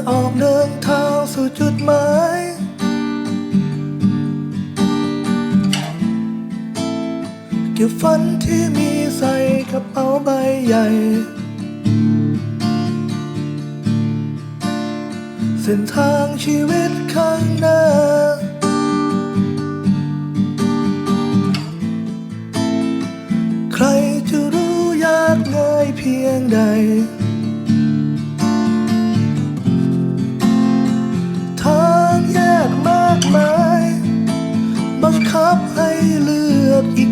อออกเดินทางสู่จุดหมายเก็บฝันที่มีใส่กระเป๋าใบใหญ่ เส้นทางชีวิตข้างหน้า ใครจะรู้ยากง่ายเพียงใด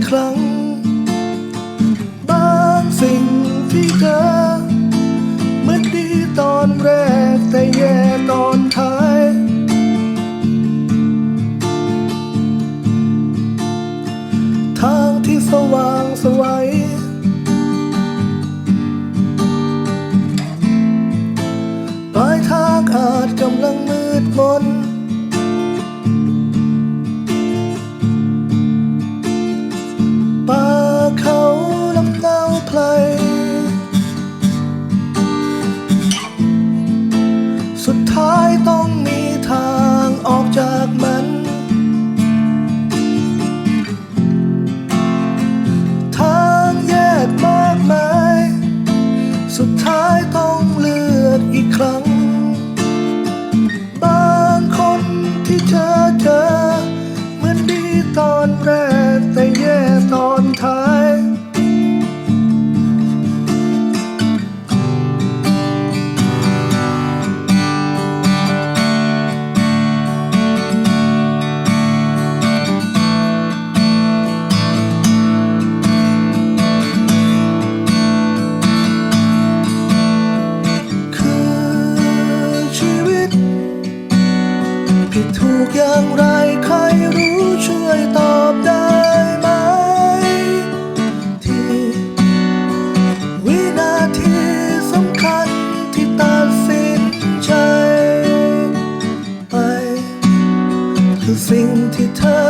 ครั้ง บางสิ่งที่เจอเหมือนดีตอนแรกแต่แย่ตอนท้าย ทางที่สว่างสวัยปลายทางอาจกำลังมืดมน สุดท้ายต้องเลือกอีกครั้ง กอย่างไรใครรู้ช่วยตอบได้ไหม ที่วินาทีสำคัญที่ตัดสินใจ ไป คือสิ่งที่เธอ